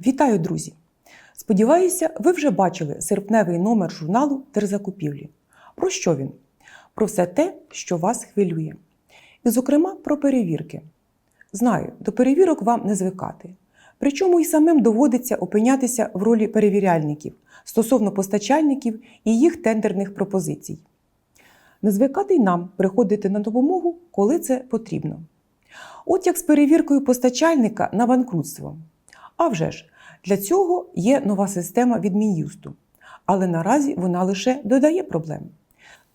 Вітаю, друзі! Сподіваюся, ви вже бачили серпневий номер журналу Терзакупівлі. Про що він? Про все те, що вас хвилює. І, зокрема, про перевірки. Знаю, до перевірок вам не звикати. Причому і самим доводиться опинятися в ролі перевіряльників стосовно постачальників і їх тендерних пропозицій. Не звикати й нам приходити на допомогу, коли це потрібно. От як з перевіркою постачальника на банкрутство. А вже ж, для цього є нова система від Мін'юсту, але наразі вона лише додає проблем.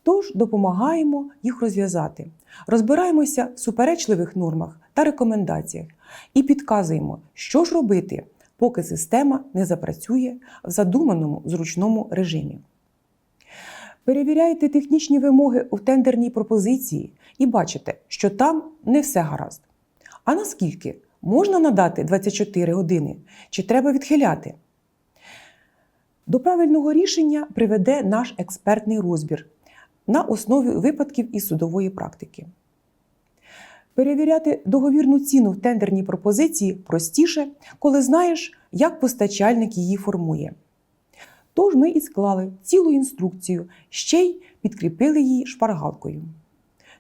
Тож допомагаємо їх розв'язати, розбираємося в суперечливих нормах та рекомендаціях і підказуємо, що ж робити, поки система не запрацює в задуманому зручному режимі. Перевіряєте технічні вимоги у тендерній пропозиції і бачите, що там не все гаразд. А наскільки можна надати 24 години чи треба відхиляти? До правильного рішення приведе наш експертний розбір на основі випадків із судової практики. Перевіряти договірну ціну в тендерній пропозиції простіше, коли знаєш, як постачальник її формує. Тож ми і склали цілу інструкцію, ще й підкріпили її шпаргалкою.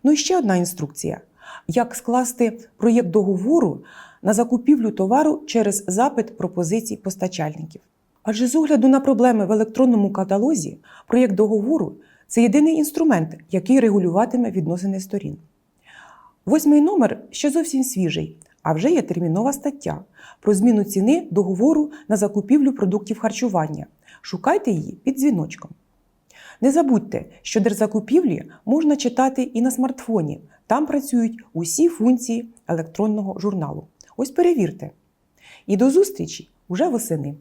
Ну і ще одна інструкція: як скласти проєкт договору на закупівлю товару через запит пропозицій постачальників. Адже з огляду на проблеми в електронному каталозі, проєкт договору це єдиний інструмент, який регулюватиме відносини сторін. Восьмий номер ще зовсім свіжий, а вже є термінова стаття про зміну ціни договору на закупівлю продуктів харчування. Шукайте її під дзвіночком. Не забудьте, що держзакупівлі можна читати і на смартфоні. Там працюють усі функції електронного журналу. Ось перевірте. І до зустрічі уже восени.